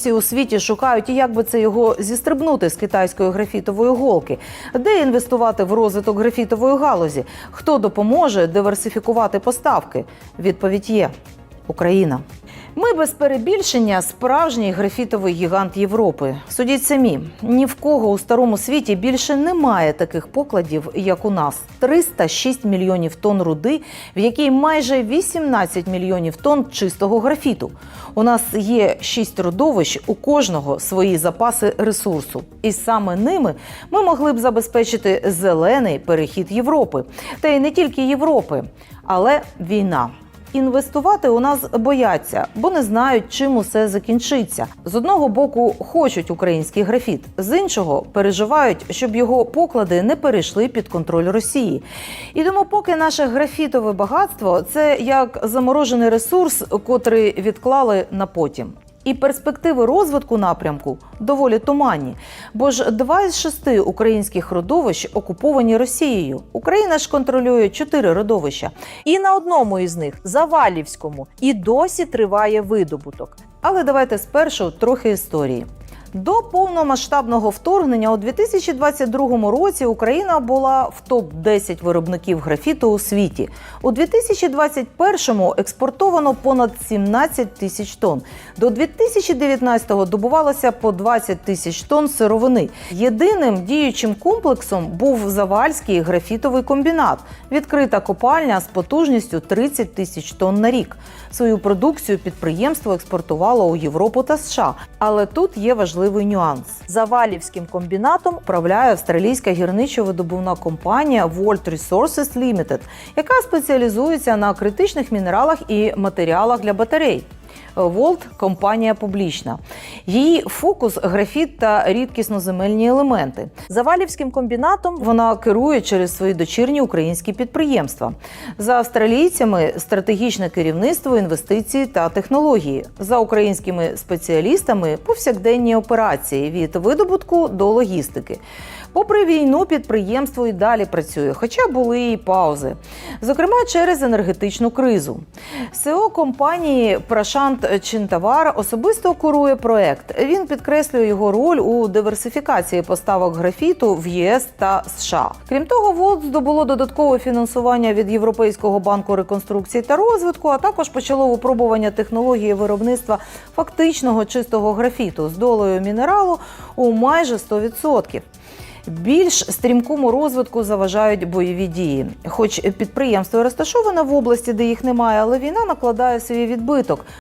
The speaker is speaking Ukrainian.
Всі у світі шукають, як би це його зістрибнути з китайської графітової голки, де інвестувати в розвиток графітової галузі, хто допоможе диверсифікувати поставки. Відповідь є Україна. Ми без перебільшення справжній графітовий гігант Європи. Судіть самі, ні в кого у старому світі більше немає таких покладів, як у нас: 306 мільйонів тонн руди, в якій майже 18 мільйонів тонн чистого графіту. У нас є шість родовищ, у кожного свої запаси ресурсу, і саме ними ми могли б забезпечити зелений перехід Європи, та й не тільки Європи, але війна. Інвестувати у нас бояться, бо не знають, чим усе закінчиться. З одного боку хочуть український графіт, з іншого переживають, щоб його поклади не перейшли під контроль Росії. І тому, поки наше графітове багатство це як заморожений ресурс, котрий відклали на потім. І перспективи розвитку напрямку доволі туманні, бо ж два із шести українських родовищ окуповані Росією. Україна ж контролює чотири родовища. І на одному із них Завалівському і досі триває видобуток. Але давайте спершу трохи історії. До повномасштабного вторгнення у 2022 році Україна була в топ 10 виробників графіту у світі. У 2021-му експортовано понад 17 тисяч тонн. До 2019-го добувалося по 20 тисяч тонн сировини. Єдиним діючим комплексом був Завальський графітовий комбінат, відкрита копальня з потужністю 30 тисяч тонн на рік. Свою продукцію підприємство експортувало у Європу та США. Але тут є важливий нюанс. Завалівським комбінатом Управляє австралійська гірничо-видобувна компанія World Resources Limited, яка спеціалізується на критичних мінералах і матеріалах для батарей. Волт компанія публічна. Її фокус графіт та рідкісноземельні елементи. Завалівським комбінатом Вона керує через свої дочірні українські підприємства. За австралійцями стратегічне керівництво, інвестиції та технології. За українськими спеціалістами повсякденні операції від видобутку до логістики. Попри війну, підприємство і далі працює, хоча були і паузи, зокрема через енергетичну кризу. СЕО компанії Прашант Чинтавар особисто курує проект. Він підкреслює його роль у диверсифікації поставок графіту в ЄС та США. Крім того, Волт здобуло додаткове фінансування від Європейського банку реконструкції та розвитку, а також почало випробування технології виробництва фактичного чистого графіту з долею мінералу у майже 100%. Більш стрімкому розвитку заважають бойові дії. Хоч підприємство розташоване в області, де їх немає, але війна накладає свій відбиток.